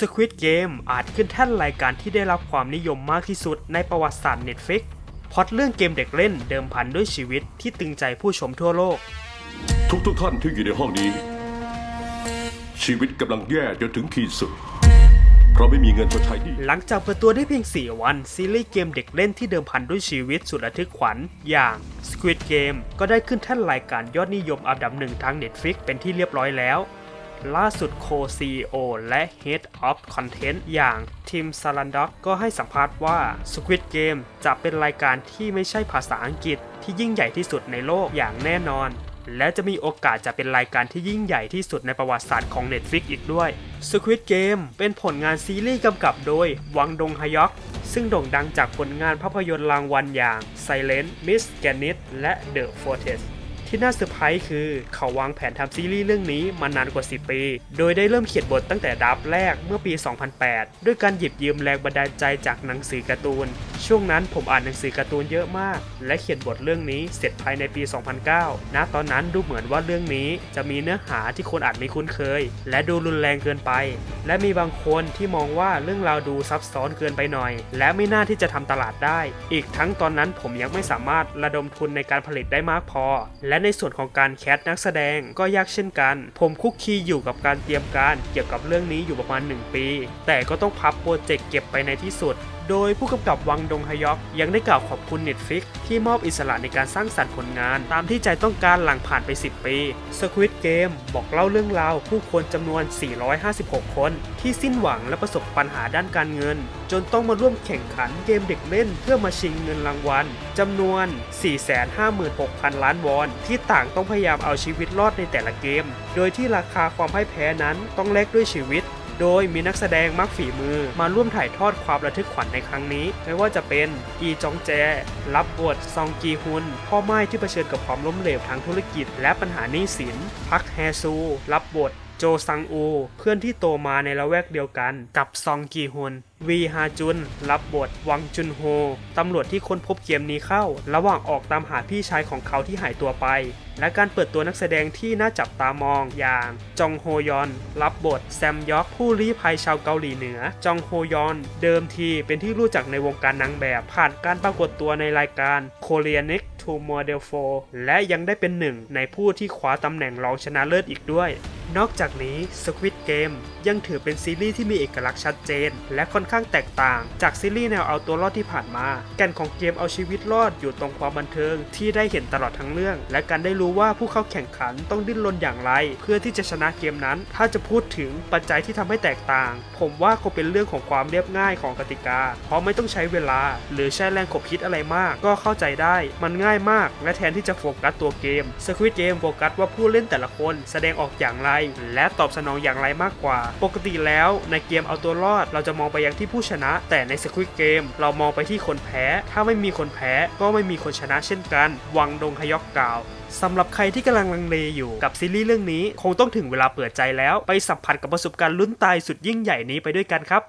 Squid Game อาจขึ้นแท่นรายการที่ได้รับความนิยมมากที่สุดในประวัติศาสตร์ Netflix พล็อดเรื่องเกมเด็กเล่นเดิมพันด้วยชีวิตที่ตึงใจผู้ชมทั่วโลก ทุกทุกๆท่านที่อยู่ในห้องนี้ ชีวิตกำลังแย่จนถึงขีดสุด เพราะไม่มีเงินชดใช้หนี้หลังจากเปิดตัวได้เพียง 4 วัน ซีรีส์เกมเด็กเล่นที่เดิมพันด้วยชีวิตสุดระทึกขวัญ อย่าง Squid Game ก็ได้ขึ้นแท่นรายการยอดนิยมอันดับหนึ่งทาง Netflix เป็นที่เรียบร้อยแล้ว ล่าสุดโค CEO และ Head of Content อย่างทีมซารันด็อกก็ให้สัมภาษณ์ว่า Squid Game จะเป็นรายการที่ไม่ใช่ภาษาอังกฤษที่ยิ่งใหญ่ที่สุดในโลกอย่างแน่นอน และจะมีโอกาสจะเป็นรายการที่ยิ่งใหญ่ที่สุดในประวัติศาสตร์ของ Netflix อีกด้วย Squid Game เป็นผลงานซีรีส์กำกับโดย วังดงฮยอกซึ่งโด่งดังจากผลงานภาพยนตร์รางวัลอย่าง Silent Miss g a n i t และ The Fortress ที่น่าเซอร์ไพรส์คือเขาวางแผนทำซีรีส์เรื่องนี้มานานกว่า 10 ปี โดยได้เริ่มเขียนบทตั้งแต่ดับแรกเมื่อปี 2008 ด้วยการหยิบยืมแรงบันดาลใจจากหนังสือการ์ตูน ช่วงนั้นผมอ่านหนังสือการ์ตูนเยอะมาก และเขียนบทเรื่องนี้เสร็จภายในปี 2009 ณ ตอนนั้นดูเหมือนว่าเรื่องนี้จะมีเนื้อหาที่คนอาจไม่คุ้นเคย และดูรุนแรงเกินไป และมีบางคนที่มองว่าเรื่องราวดูซับซ้อนเกินไปหน่อย และไม่น่าที่จะทำตลาดได้ อีกทั้งตอนนั้นผมยังไม่สามารถระดมทุนในการผลิตได้มากพอ และในส่วนของการแคสต์นักแสดงก็ยากเช่นกัน ผมคุกคีอยู่กับการเตรียมการเกี่ยวกับเรื่องนี้อยู่ประมาณ 1 ปี แต่ก็ต้องพับโปรเจกต์เก็บไปในที่สุด โดยผู้กำกับวังดงฮยอกยังได้กล่าวขอบคุณ Netflix ที่มอบอิสระในการสร้างสรรค์ผลงาน ตามที่ใจต้องการหลังผ่านไป 10 ปี Squid Game บอกเล่าเรื่องราวผู้คนจำนวน 456 คน ที่สิ้นหวังและประสบปัญหาด้านการเงิน จนต้องมาร่วมแข่งขันเกมเด็กเล่นเพื่อมาชิงเงินรางวัลจำนวน 456,000 ล้านวอน ที่ต่างต้องพยายามเอาชีวิตรอดในแต่ละเกม โดยที่ราคาความพ่ายแพ้นั้นต้องแลกด้วยชีวิต โดยมีนักแสดงมักฝีมือมาร่วมถ่ายทอดความระทึกขวัญในครั้งนี้ ไม่ว่าจะเป็นกีจองแจ รับบทซองกีฮุน พ่อไม้ที่เผชิญกับความล้มเหลวทางธุรกิจ และปัญหาหนี้สิน พักแฮซู รับบท โจซังอู เพื่อนที่โตมาในละแวกเดียวกัน กับซองกีฮุนวีฮาจุน รับบท วังจุนโฮ ตำรวจที่ค้นพบเกมนี้เข้า ระหว่างออกตามหาพี่ชายของเขาที่หายตัวไป และการเปิดตัวนักแสดงที่น่าจับตามองอย่าง จองโฮยอน รับบท แซมยอกผู้ลี้ภัยชาวเกาหลีเหนือ จองโฮยอน เดิมทีเป็นที่รู้จักในวงการนางแบบ ผ่านการปรากฏตัวในรายการ Korean Next to Model 4และยังได้เป็นหนึ่งในผู้ที่คว้าตำแหน่งรองชนะเลิศอีกด้วย นอกจากนี้ Squid Game ยังถือเป็นซีรีส์ที่มีเอกลักษณ์ชัดเจน และค่อนข้างแตกต่างจากซีรีส์แนวเอาตัวรอดที่ผ่านมา แก่นของเกมเอาชีวิตรอดอยู่ตรงความบันเทิงที่ได้เห็นตลอดทั้งเรื่อง และการได้รู้ว่าผู้เข้าแข่งขันต้องดิ้นรนอย่างไร เพื่อที่จะชนะเกมนั้น ถ้าจะพูดถึงปัจจัยที่ทำให้แตกต่าง ผมว่าคงเป็นเรื่องของความเรียบง่ายของกติกา เพราะไม่ต้องใช้เวลา หรือใช้แรงขบคิดอะไรมาก ก็เข้าใจได้ มันง่ายมาก และแทนที่จะโฟกัสตัวเกม Squid Game โฟกัสว่าผู้เล่นแต่ละคนแสดงออกอย่างไร และตอบสนองอย่างไรมากกว่า ปกติแล้วในเกมเอาตัวรอด เราจะมองไปยังที่ผู้ชนะ แต่ใน Squid Game เรามองไปที่คนแพ้ ถ้าไม่มีคนแพ้ก็ไม่มีคนชนะเช่นกัน วังดงฮยอกกล่าวสำหรับใครที่กำลังลังเลอยู่กับซีรีส์เรื่องนี้ คงต้องถึงเวลาเปิดใจแล้ว ไปสัมผัสกับประสบการณ์ลุ้นตายสุดยิ่งใหญ่นี้ไปด้วยกันครับ